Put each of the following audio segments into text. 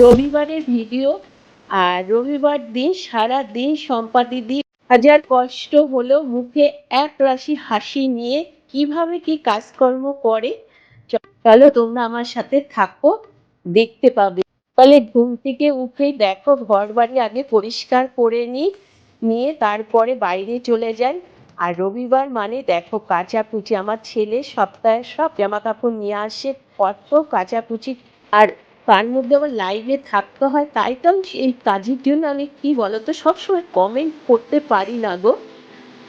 রবিবারের ভিডিও আর রবিবার দিন, সারা দিন সম্পাদি সম্পাদিদি হাজার কষ্ট হলেও মুখে এক রাশি হাসি নিয়ে কীভাবে কি কাজকর্ম করে, চলো তোমরা আমার সাথে থাকো, দেখতে পাবে। তাহলে ঘুম থেকে উঠে দেখো ঘর বাড়ি আগে পরিষ্কার করে নিই নিয়ে তারপরে বাইরে চলে যাই। আর রবিবার মানে দেখো কাচাকুচি, আমার ছেলে সপ্তাহে সব জামা কাপড় নিয়ে আসে, কত কাচাকুচি। আর তার মধ্যে আমার লাইভে থাকতে হয়, তাই তো এই কাজের জন্য আমি কি বলতো, সবসময় কমেন্ট করতে পারি না গো।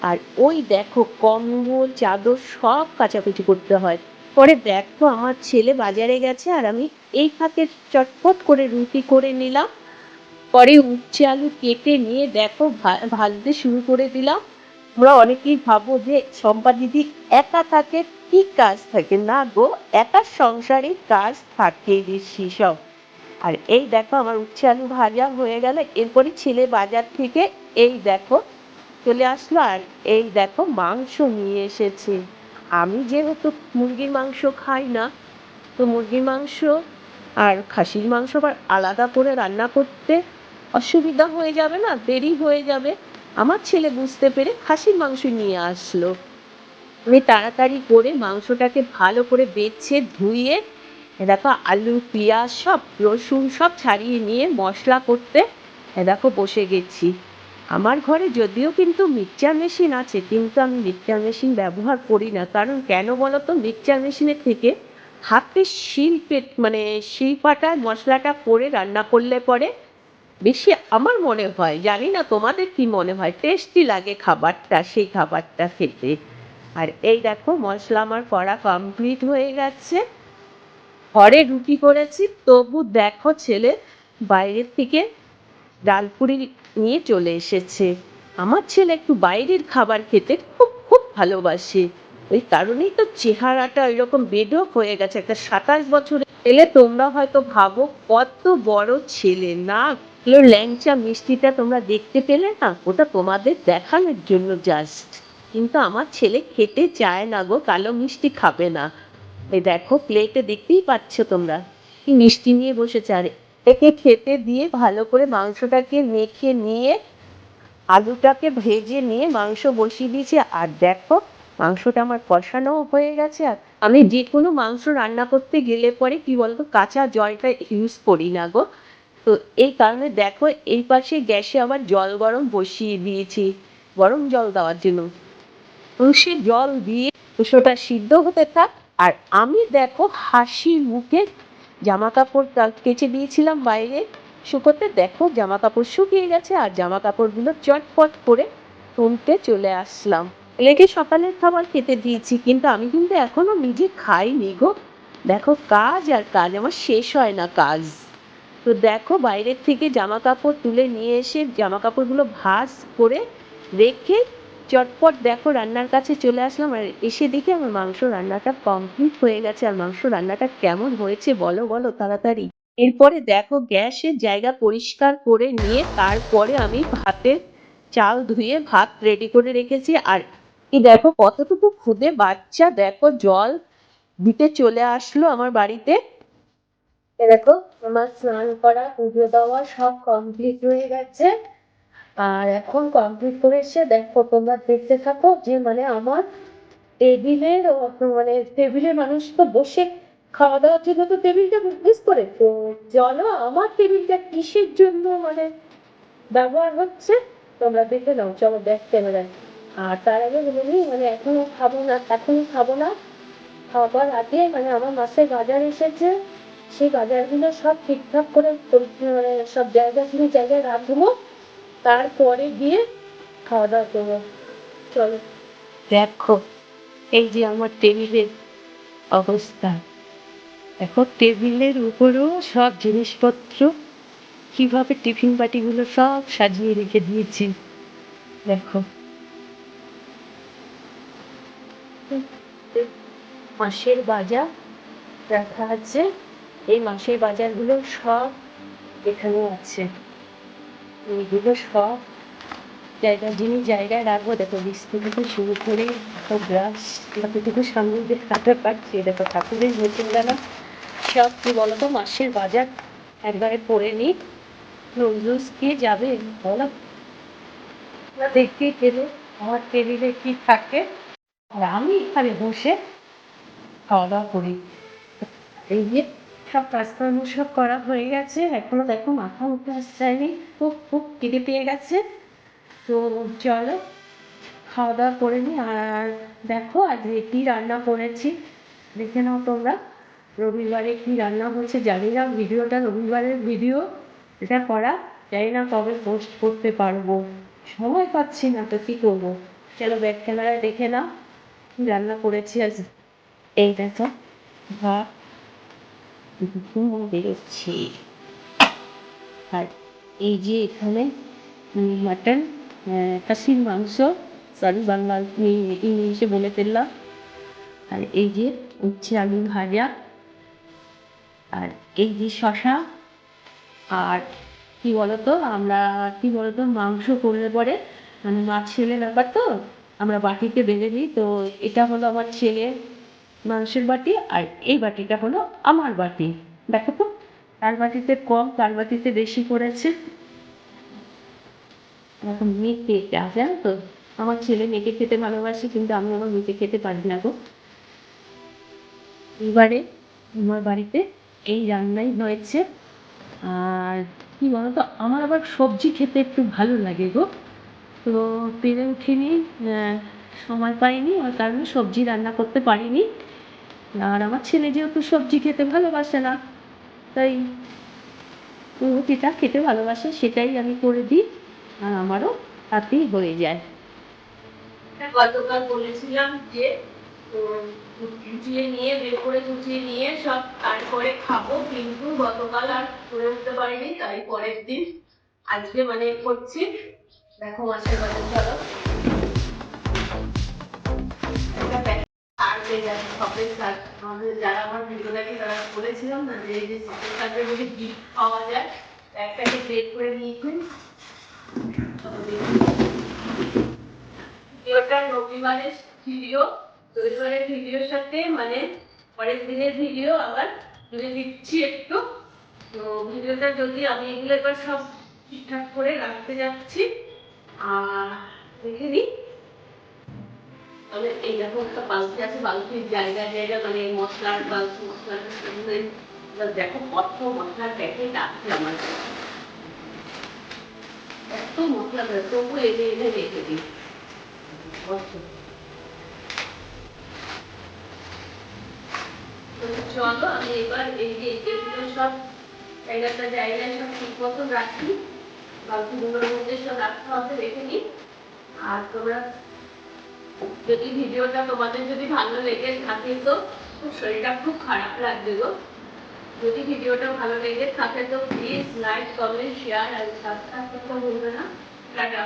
আর ওই দেখো কম্বল, চাদর সব কাচাকুচি করতে হয়। পরে দেখো আমার ছেলে বাজারে গেছে আর আমি এই ফাঁকে চটপট করে রুটি করে নিলাম। পরে উচ্ছে আলু কেটে নিয়ে দেখো ভাজতে শুরু করে দিলাম। তোমরা অনেকেই ভাবো যে শম্পা দিদি একা থাকে, কি কাজ থাকে? না গো, একা সংসারে কাজ থাকে বেশি সব আর এই দেখো আমার উচ্ছে আলু ভাজা হয়ে গেল, এরপরে ছেলে বাজার থেকে এই দেখো চলে আসলো, আর এই দেখো মাংস নিয়ে এসেছে। আমি যেহেতু মুরগির মাংস খাই না, তো মুরগির মাংস আর খাসির মাংস আবার আলাদা করে রান্না করতে অসুবিধা হয়ে যাবে না? দেরি হয়ে যাবে। আমার ছেলে বুঝতে পেরে খাসির মাংস নিয়ে আসলো। আমি তাড়াতাড়ি করে মাংসটাকে ভালো করে বেছে ধুয়ে দেখো আলু, পেঁয়াজ সব, রসুন সব ছাড়িয়ে নিয়ে মশলা করতে দেখো বসে গেছি। আমার ঘরে যদিও কিন্তু মিক্সচার মেশিন আছে, কিন্তু আমি মিক্সচার মেশিন ব্যবহার করি না। কারণ কেন বলো তো মিক্সচার মেশিনের থেকে হাতে শিল্পে মানে শিল্পাটায় মশলাটা করে রান্না করলে পরে বেশি আমার মনে হয়, জানি না তোমাদের কি মনে হয় টেস্টি লাগে খাবারটা, সেই খাবারটা খেতে। আর এই দেখো, মশলা আমার করা কমপ্লিট হয়ে গেছে। ঘরে রুটি করেছি, তবু দেখো ছেলে বাইরের থেকে ডালপুরি নিয়ে চলে এসেছে। আমার ছেলে একটু বাইরের খাবার খেতে খুব খুব ভালোবাসে। ওই কারণেই তো চেহারাটা এরকম বেঢপ হয়ে গেছে, একটা সাতাশ বছরের ছেলে, তোমরা হয়তো ভাবো কত বড় ছেলে, না হলো ল্যাংচা মিষ্টিটা তোমরা দেখতে পেলে না? ওটা তোমাদের দেখানোর জন্য জাস্ট কিন্তু আমার ছেলে খেতে চায় না গো, কালো মিষ্টি খাবে না। এই দেখো প্লেটে দেখতেই পাচ্ছ তোমরা। কি মিষ্টি নিয়ে বসেছে। আর একে খেতে দিয়ে ভালো করে মাংসটাকে মেখে নিয়ে আলুটাকে ভেজে নিয়ে মাংস বসিয়ে দিয়েছি। আর দেখো, মাংসটা আমার কষানোও হয়ে গেছে। আর আমি যে কোনো মাংস রান্না করতে গেলে পরে কি বলতো, কাঁচা জলটা ইউজ করি না গো। তো এই কারণে দেখো এই পাশে গ্যাসে আবার জল গরম বসিয়ে দিয়েছি, গরম জল দেওয়ার জন্য। সে জল দিয়ে মাংসটা সিদ্ধ হতে থাক, আর আমি দেখো হাসি মুখে জামা কাপড় কেচে দিয়েছিলাম বাইরে। শুকোতে দেখো জামা কাপড় শুকিয়ে গেছে, আর জামা কাপড়গুলো চটপট করে তুলতে চলে আসলাম। লেগে সকালের খাবার খেতে দিয়েছি, কিন্তু আমি কিন্তু এখনও নিজে খাইনি গো। দেখো কাজ আর কাজ আমার শেষ হয় না কাজ। তো দেখো বাইরের থেকে জামা কাপড় তুলে নিয়ে এসে জামা কাপড়গুলো ভাঁজ করে রেখে চটপট দেখো রান্নার কাছে চলে আসলাম আর এসে দেখি আমার মাংস রান্নাটা কমপ্লিট হয়ে গেছে। আর মাংস রান্নাটা কেমন হয়েছে বলো বলো তাড়াতাড়ি। এরপরে দেখো গ্যাসের জায়গা পরিষ্কার করে নিয়ে তারপরে আমি ভাতের চাল ধুয়ে ভাত রেডি করে রেখেছি। আর এই দেখো কতটুকু খুদে বাচ্চা দেখো জল দিতে চলে আসলো আমার বাড়িতে। এ দেখো আমার স্নান করা, পুজো দেওয়া সব কমপ্লিট হয়ে গেছে। আর এখন কমপ্লিট করে এসে দেখো, তোমরা দেখতে থাকো যে মানে আমার টেবিলের মানে টেবিলে মানুষ তো বসে খাওয়া দাওয়ার জন্য তো টেবিলটা ইউজ করে। তো চলো আমার টেবিলটা কিসের জন্য মানে ব্যবহার হচ্ছে? তোমরা দেখে নাও, চলো ব্যাক ক্যামেরায় আর তার আগে বলে মানে এখনও খাব না, এখনও খাব না। খাবার আগে মানে আমার মাসে বাজার এসেছে। সেই বাজারগুলো সব ঠিকঠাক করে মানে সব জায়গাগুলো জায়গায় রাখব তারপরে গিয়ে খাওয়া দাওয়া করব। চলো। দেখো এই যে আমার টেবিলের অবস্থা। দেখো টেবিলের উপরেও সব জিনিসপত্র কীভাবে টিফিন বাটিগুলো সব সাজিয়ে রেখে দিয়েছি। দেখো। মাসের বাজার রাখা আছে। এই মাসের বাজারগুলো সব এখানে আছে। এইগুলো সব জায়গায় জিনিস জায়গায় রাখব, দেখো বিস্কুট থেকে শুরু করে সব ব্রাশ সামনে দিয়ে কাটা কাটছে দেখো, ঠাকুরের নতুন দানা সব কি বলতো, মাসের বাজার একবারে পরে নিই রোজ কে যাবে, বলো? না দেখতেই পেলে, আমার টেবিলে কি থাকে। আর আমি এখানে বসে খাওয়া দাওয়া করি। এই যে সব কাজকর্ম সব করা হয়ে গেছে। এখনও দেখো মাথা উঠে আসছেনি খুব খুব খিদে পেয়ে গেছে। তো চলো, খাওয়া দাওয়া করে নিই আর দেখো, আজকে কী রান্না করেছি। দেখে নাও তোমরা, রবিবারে কী রান্না হচ্ছে জানি না। ভিডিওটা রবিবারের ভিডিও, এটা করা। জানি না কবে পোস্ট করতে পারব। সময় পাচ্ছি না তো কী করব। চলো ব্যাক ক্যামেরায় দেখে নাও রান্না করেছি আজ। এই দেখো, ভাত। দুপুর বেরোচ্ছি আর এই যে এখানে মাটন খাসির মাংস সরি বাংলা ইংলিশে বলে ফেললাম। আর এই যে উচ্ছে আলু ভাজা, আর এই যে শশা আর কি বলতো, আমরা কি বলতো, মাংস করলে পরে মানে মাছ ছেলে ব্যাপার তো, আমরা বাটিতে বেঁধে দিই, তো এটা হলো আমার ছেলে। মাংসের বাটি আর এই বাটিটা হলো আমার বাটি। দেখো তো তার বাটিতে কম তার বাটিতে বেশি এখন মেখে জানো তো? আমার ছেলে মেখে খেতে ভালোবাসে, কিন্তু আমি আমার মেখে খেতে পারি না গো। এবারে আমার বাড়িতে এই রান্নাই হয়েছে। আর কি বলতো, আমার আবার সবজি খেতে একটু ভালো লাগে গো। তো পেরে উঠিনি সময় পাইনি ওই কারণে সবজি রান্না করতে পারিনি। আর আমার ছেলে যেহেতু সবজি খেতে ভালোবাসে না, তাই ও যেটা খেতে ভালোবাসে, সেটাই আমি করে দিই, আর আমারও তাতেই হয়ে যায়। গতকাল বলেছিলাম যে গুছিয়ে নিয়ে বের করে গুছিয়ে নিয়ে সব তারপরে খাব, কিন্তু গতকাল আর করে উঠতে পারিনি, তাই পরের দিন আজকে মানে করছি। দেখো মাছের বাজার চলো। সবের যারা আমার ভিডিও দেখে তারা বলেছিলাম না যে এই যে ডিপ পাওয়া যায়। এক প্যাকেট বের করে নিয়েছি চলো দেখি ভিডিওটা রবিবারের ভিডিও রবিবারের ভিডিওর সাথে মানে পরের দিনের ভিডিও আবার তুলে দিচ্ছি একটু। তো ভিডিওটা যদি আমি এগুলো এবার সব ঠিকঠাক করে রাখতে যাচ্ছি আর দেখে নিই। তবে এই দেখো একটা বালতি আছে, বালতির মানে মশলার বালতি, মশলার দেখো কত মশলার প্যাকেট আছে আমার চলো, আমি এবার এই যে সব জায়গাটা, জায়গায় সব ঠিক মতো রাখি। বালতিগুলোর মধ্যে সব রাখতে হবে রেখে নিই আর তোমরা যদি ভিডিওটা তোমাদের যদি ভালো লেগে থাকে তো শরীরটা খুব খারাপ লাগবে গো। যদি ভিডিওটা ভালো লেগে থাকে তো প্লিজ লাইক কমেন্ট শেয়ার আর সাবস্ক্রাইব করতে ভুলবে না। টাটা।